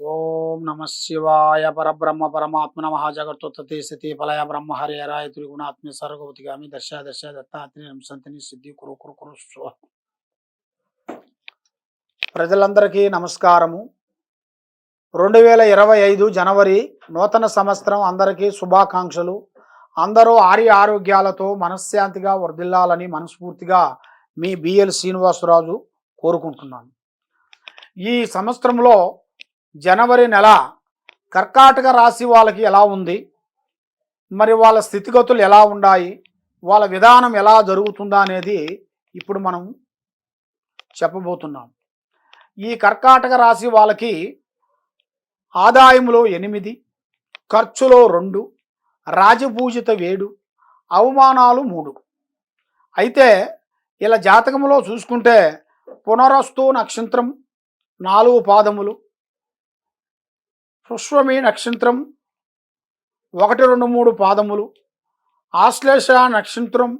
ఓం నమ శివాయ పరబ్రహ్మ పరమాత్మ నమ జగత్తుత్తి స్థితి ఫలయ బ్రహ్మ హరిహరాయ త్రిగుణాత్మ సర్వగతిగామి దర్శ దర్శ దత్తాత్రి సంతిని సిద్ధి కురు కురు కురు ప్రజలందరికీ నమస్కారము. రెండు వేల ఇరవై ఐదు జనవరి నూతన సంవత్సరం అందరికీ శుభాకాంక్షలు. అందరూ ఆర్య ఆరోగ్యాలతో మనశ్శాంతిగా వర్ధిల్లాలని మనస్ఫూర్తిగా మీ బిఎల్ శ్రీనివాసరాజు కోరుకుంటున్నాను. ఈ సంవత్సరంలో జనవరి నెల కర్కాటక రాశి వాళ్ళకి ఎలా ఉంది? మరి వాళ్ళ స్థితిగతులు ఎలా ఉన్నాయి వాళ్ళ విధానం ఎలా జరుగుతుందా అనేది ఇప్పుడు మనం చెప్పబోతున్నాం. ఈ కర్కాటక రాశి వాళ్ళకి ఆదాయంలో ఎనిమిది ఖర్చులో రెండు రాజపూజిత వేడు అవమానాలు మూడు. అయితే ఇలా జాతకంలో చూసుకుంటే పునరస్తు నక్షత్రం నాలుగు పాదములు పుష్పమి నక్షత్రం ఒకటి రెండు మూడు పాదములు. ఆశ్లేష నక్షత్రం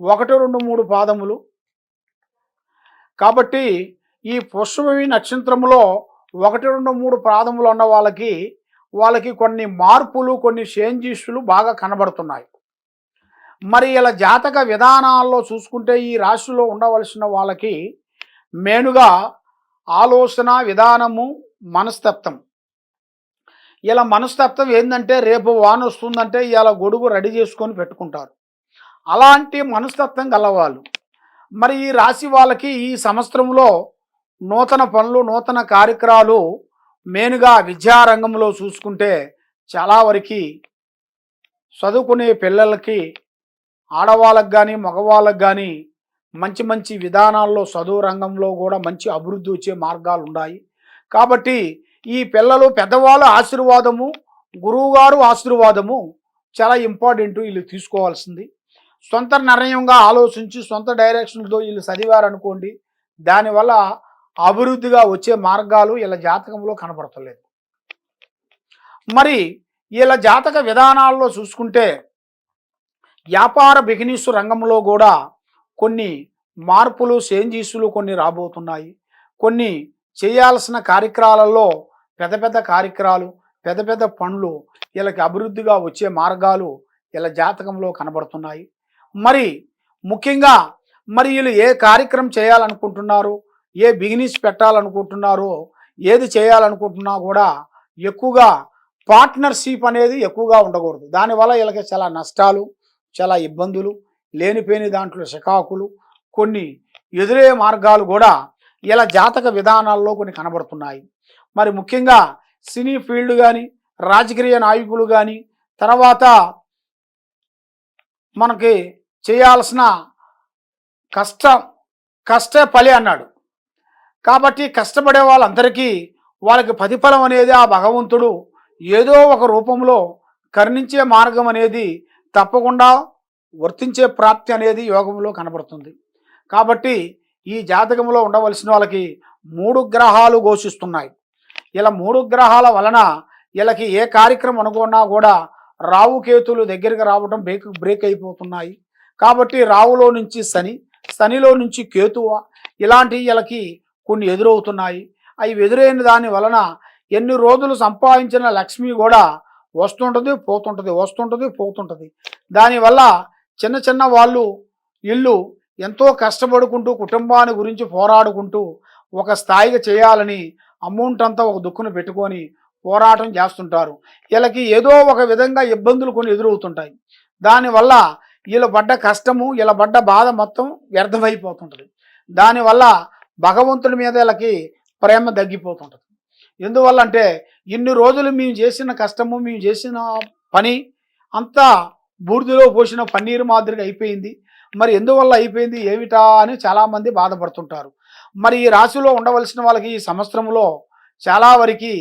ఒకటి రెండు మూడు పాదములు. కాబట్టి ఈ పుష్పమి నక్షత్రంలో ఒకటి రెండు మూడు పాదములు ఉన్న వాళ్ళకి వాళ్ళకి కొన్ని మార్పులు కొన్ని చేంజెస్లు బాగా కనబడుతున్నాయి. మరి ఇలా జాతక విధానాల్లో చూసుకుంటే ఈ రాశిలో ఉండవలసిన వాళ్ళకి మేనుగా ఆలోచన విధానము మనస్తత్వం. ఇలా మనస్తత్వం ఏంటంటే రేపు వాన వస్తుందంటే ఇలా గొడుగు రెడీ చేసుకొని పెట్టుకుంటారు. అలాంటి మనస్తత్వం గలవాళ్ళు. మరి ఈ రాశి వాళ్ళకి ఈ సంవత్సరంలో నూతన పనులు నూతన కార్యక్రమాలు మెయిన్గా విద్యారంగంలో చూసుకుంటే చాలా వరకు చదువుకునే పిల్లలకి ఆడవాళ్ళకి కానీ మగవాళ్ళకి కానీ మంచి మంచి విధానాల్లో చదువు రంగంలో కూడా మంచి అభివృద్ధి వచ్చే మార్గాలు ఉన్నాయి. కాబట్టి ఈ పిల్లలు పెద్దవాళ్ళ ఆశీర్వాదము గురువుగారు ఆశీర్వాదము చాలా ఇంపార్టెంట్ వీళ్ళు తీసుకోవాల్సింది. సొంత నిర్ణయంగా ఆలోచించి సొంత డైరెక్షన్తో వీళ్ళు చదివారనుకోండి దానివల్ల అభివృద్ధిగా వచ్చే మార్గాలు వీళ్ళ జాతకంలో కనపడతలేదు. మరి వీళ్ళ జాతక విధానాల్లో చూసుకుంటే వ్యాపార బిజినెస్ రంగంలో కూడా కొన్ని మార్పులు చేంజీసులు కొన్ని రాబోతున్నాయి. కొన్ని చేయాల్సిన కార్యక్రమాలలో పెద్ద పెద్ద కార్యక్రమాలు పెద్ద పెద్ద పనులు వీళ్ళకి అభివృద్ధిగా వచ్చే మార్గాలు వీళ్ళ జాతకంలో కనబడుతున్నాయి. మరి ముఖ్యంగా మరి వీళ్ళు ఏ కార్యక్రమం చేయాలనుకుంటున్నారు ఏ బిజినెస్ పెట్టాలనుకుంటున్నారో ఏది చేయాలనుకుంటున్నా కూడా ఎక్కువగా పార్ట్నర్షిప్ అనేది ఎక్కువగా ఉండకూడదు. దానివల్ల వీళ్ళకి చాలా నష్టాలు చాలా ఇబ్బందులు లేనిపోయిన దాంట్లో షికాకులు కొన్ని ఎదురే మార్గాలు కూడా ఇలా జాతక విధానాల్లో కొన్ని కనబడుతున్నాయి. మరి ముఖ్యంగా సినీ ఫీల్డ్ కానీ రాజకీయ నాయకులు కానీ తర్వాత మనకి చేయాల్సిన కష్టం కష్ట ఫలి అన్నాడు. కాబట్టి కష్టపడే వాళ్ళందరికీ వాళ్ళకి ప్రతిఫలం అనేది ఆ భగవంతుడు ఏదో ఒక రూపంలో కర్ణించే మార్గం అనేది తప్పకుండా వర్తించే ప్రాప్తి అనేది యోగంలో కనబడుతుంది. కాబట్టి ఈ జాతకంలో ఉండవలసిన వాళ్ళకి మూడు గ్రహాలు ఘోషిస్తున్నాయి. ఇలా మూడు గ్రహాల వలన వీళ్ళకి ఏ కార్యక్రమం అనుకున్నా కూడా రావు కేతులు దగ్గరికి రావడం బ్రేక్ బ్రేక్ అయిపోతున్నాయి. కాబట్టి రావులో నుంచి శని శనిలో నుంచి కేతువ ఇలాంటి వీళ్ళకి కొన్ని ఎదురవుతున్నాయి. అవి ఎదురైన దాని వలన ఎన్ని రోజులు సంపాదించిన లక్ష్మి కూడా వస్తుంటుంది పోతుంటుంది వస్తుంటుంది పోతుంటుంది. దానివల్ల చిన్న చిన్న వాళ్ళు ఇల్లు ఎంతో కష్టపడుకుంటూ కుటుంబాన్ని గురించి పోరాడుకుంటూ ఒక స్థాయిగా చేయాలని అమౌంట్ అంతా ఒక దుక్కును పెట్టుకొని పోరాటం చేస్తుంటారు. వీళ్ళకి ఏదో ఒక విధంగా ఇబ్బందులు కొన్ని ఎదురవుతుంటాయి. దానివల్ల వీళ్ళ పడ్డ కష్టము వీళ్ళ పడ్డ బాధ మొత్తం వ్యర్థమైపోతుంటుంది. దానివల్ల భగవంతుడి మీద వీళ్ళకి ప్రేమ తగ్గిపోతుంటుంది. ఎందువల్ల అంటే ఇన్ని రోజులు మేము చేసిన కష్టము మేము చేసిన పని అంతా బూర్దిలో పోసిన పన్నీరు మాదిరిగా అయిపోయింది. మరి ఎందువల్ల అయిపోయింది ఏమిటా అని చాలామంది బాధపడుతుంటారు. మరి ఈ రాశిలో ఉండవలసిన వాళ్ళకి ఈ సంవత్సరంలో చాలా వరకు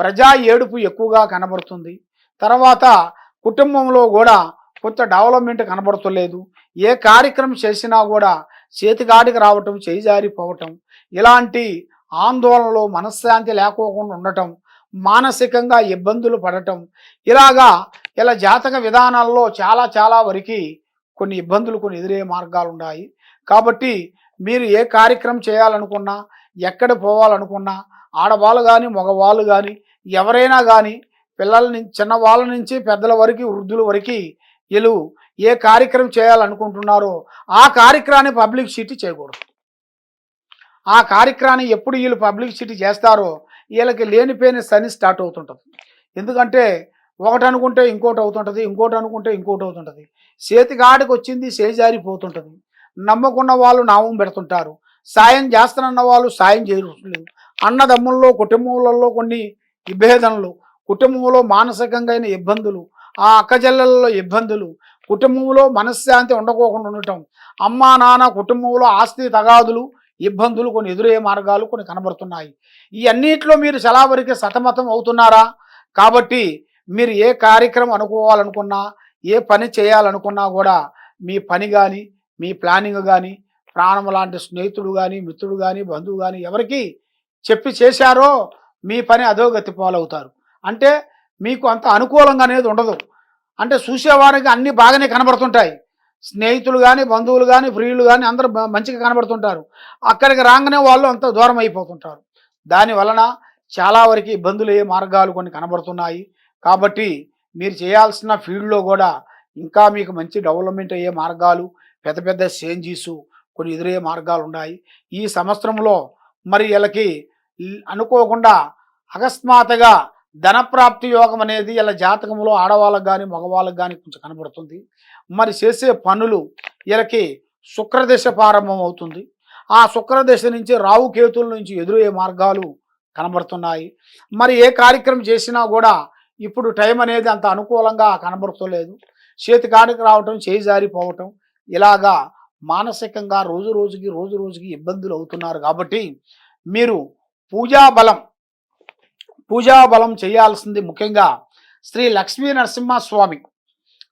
ప్రజా ఏడుపు ఎక్కువగా కనబడుతుంది. తర్వాత కుటుంబంలో కూడా కొత్త డెవలప్మెంట్ కనబడతలేదు. ఏ కార్యక్రమం చేసినా కూడా చేతిగాడికి రావటం చేజారిపోవటం ఇలాంటి ఆందోళనలో మనశ్శాంతి లేకోకుండా ఉండటం మానసికంగా ఇబ్బందులు పడటం ఇలాగా ఇలా జాతక విధానాల్లో చాలా చాలా వరకు కొన్ని ఇబ్బందులు కొన్ని ఎదురయ్యే మార్గాలు ఉన్నాయి కాబట్టి మీరు ఏ కార్యక్రమం చేయాలనుకున్నా ఎక్కడ పోవాలనుకున్నా ఆడవాళ్ళు కానీ మగవాళ్ళు కానీ ఎవరైనా కానీ పిల్లల నుంచి చిన్న వాళ్ళ నుంచి పెద్దల వరకు వృద్ధుల వరకు వీళ్ళు. ఏ కార్యక్రమం చేయాలనుకుంటున్నారో ఆ కార్యక్రమాన్ని పబ్లిక్ సిటీ చేయకూడదు. ఆ కార్యక్రమాన్ని ఎప్పుడు వీళ్ళు పబ్లిక్ సిటీ చేస్తారో వీళ్ళకి లేనిపోయిన సని స్టార్ట్ అవుతుంటుంది. ఎందుకంటే ఒకటి అనుకుంటే ఇంకోటి అవుతుంటుంది ఇంకోటి అనుకుంటే ఇంకోటి అవుతుంటుంది. చేతికాడికి వచ్చింది చేజారిపోతుంటుంది నమ్మకున్న వాళ్ళు నామం పెడుతుంటారు. సాయం చేస్తానన్న వాళ్ళు సాయం చేయలేదు అన్నదమ్ముల్లో కుటుంబంలో కొన్ని విభేదనలు కుటుంబంలో మానసికంగా అయిన ఇబ్బందులు ఆ అక్కజల్లలో ఇబ్బందులు కుటుంబంలో మనశ్శాంతి ఉండకోకుండా ఉండటం అమ్మా నాన్న కుటుంబంలో ఆస్తి తగాదులు ఇబ్బందులు కొన్ని ఎదురయ్యే మార్గాలు కొన్ని కనబడుతున్నాయి. ఈ అన్నిట్లో మీరు చలావరికి సతమతం అవుతున్నారా? కాబట్టి మీరు ఏ కార్యక్రమం అనుకోవాలనుకున్నా ఏ పని చేయాలనుకున్నా కూడా మీ పని కానీ మీ ప్లానింగ్ కానీ ప్రాణం లాంటి స్నేహితుడు కానీ మిత్రుడు కానీ బంధువు కానీ ఎవరికి చెప్పి చేశారో మీ పని అధోగతి పాలవుతారు. అంటే మీకు అంత అనుకూలంగా అనేది ఉండదు. అంటే చూసేవారికి అన్నీ బాగానే కనబడుతుంటాయి. స్నేహితులు కానీ బంధువులు కానీ ప్రియులు కానీ అందరూ మంచిగా కనబడుతుంటారు. అక్కడికి రాగానే వాళ్ళు అంత దూరం అయిపోతుంటారు. దాని వలన చాలా వరకు ఇబ్బందులు అయ్యే మార్గాలు కొన్ని కనబడుతున్నాయి. కాబట్టి మీరు చేయాల్సిన ఫీల్డ్లో కూడా ఇంకా మీకు మంచి డెవలప్మెంట్ అయ్యే మార్గాలు పెద్ద పెద్ద చేంజెస్ కొన్ని ఎదురయ్యే మార్గాలు ఉన్నాయి. ఈ సంవత్సరంలో మరి వీళ్ళకి అనుకోకుండా అకస్మాత్తుగా ధనప్రాప్తి యోగం అనేది ఇలా జాతకంలో ఆడవాళ్ళకు కానీ మగవాళ్ళకి కానీ కొంచెం కనబడుతుంది. మరి చేసే పనులు వీళ్ళకి శుక్రదశ ప్రారంభం అవుతుంది. ఆ శుక్రదశ నుంచి రావుకేతుల నుంచి ఎదురయ్యే మార్గాలు కనబడుతున్నాయి. మరి ఏ కార్యక్రమం చేసినా కూడా ఇప్పుడు టైం అనేది అంత అనుకూలంగా కనబడుతలేదు. చేతి కాడికి రావటం చేయి జారిపోవటం ఇలాగా మానసికంగా రోజు రోజుకి రోజు రోజుకి ఇబ్బందులు అవుతున్నారు కాబట్టి మీరు పూజా బలం పూజా బలం చేయాల్సింది ముఖ్యంగా శ్రీ లక్ష్మీ నరసింహస్వామి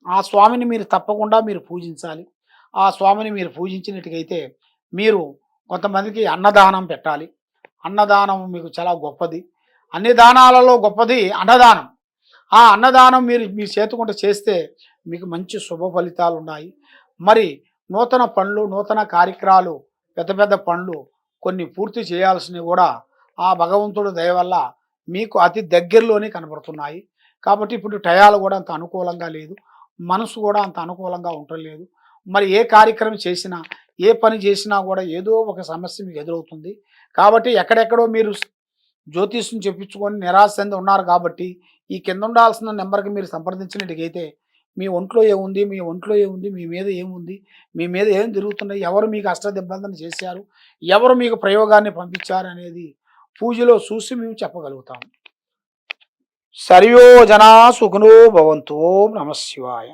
ఆ స్వామిని మీరు తప్పకుండా మీరు పూజించాలి. ఆ స్వామిని మీరు పూజించినట్టుకైతే మీరు కొంతమందికి అన్నదానం పెట్టాలి. అన్నదానం మీకు చాలా గొప్పది. అన్ని దానాలలో గొప్పది అన్నదానం. ఆ అన్నదానం మీరు మీ చేతుకుంట చేస్తే మీకు మంచి శుభ ఫలితాలు ఉన్నాయి. మరి నూతన పనులు నూతన కార్యక్రమాలు పెద్ద పెద్ద పనులు కొన్ని పూర్తి చేయాల్సినవి కూడా ఆ భగవంతుడు దయ వల్ల మీకు అతి దగ్గరలోనే కనబడుతున్నాయి. కాబట్టి ఇప్పుడు టయాలు కూడా అంత అనుకూలంగా లేదు. మనసు కూడా అంత అనుకూలంగా ఉండలేదు మరి ఏ కార్యక్రమం చేసినా ఏ పని చేసినా కూడా ఏదో ఒక సమస్య మీకు ఎదురవుతుంది. కాబట్టి ఎక్కడెక్కడో మీరు జ్యోతిష్యం చెప్పించుకొని నిరాశ చెంది ఉన్నారు కాబట్టి ఈ కింద ఉండాల్సిన నెంబర్కి మీరు సంప్రదించినట్టుకైతే మీ ఒంట్లో ఏముంది మీ ఒంట్లో ఏముంది మీ మీద ఏముంది మీ మీద ఏం జరుగుతున్నాయి ఎవరు మీకు అష్టదిబ్బందన చేశారు ఎవరు మీకు ప్రయోగాన్ని పంపించారు అనేది పూజలో చూసి మేము చెప్పగలుగుతాం. సర్వో జనా సుఖనో భవంతో నమశివాయ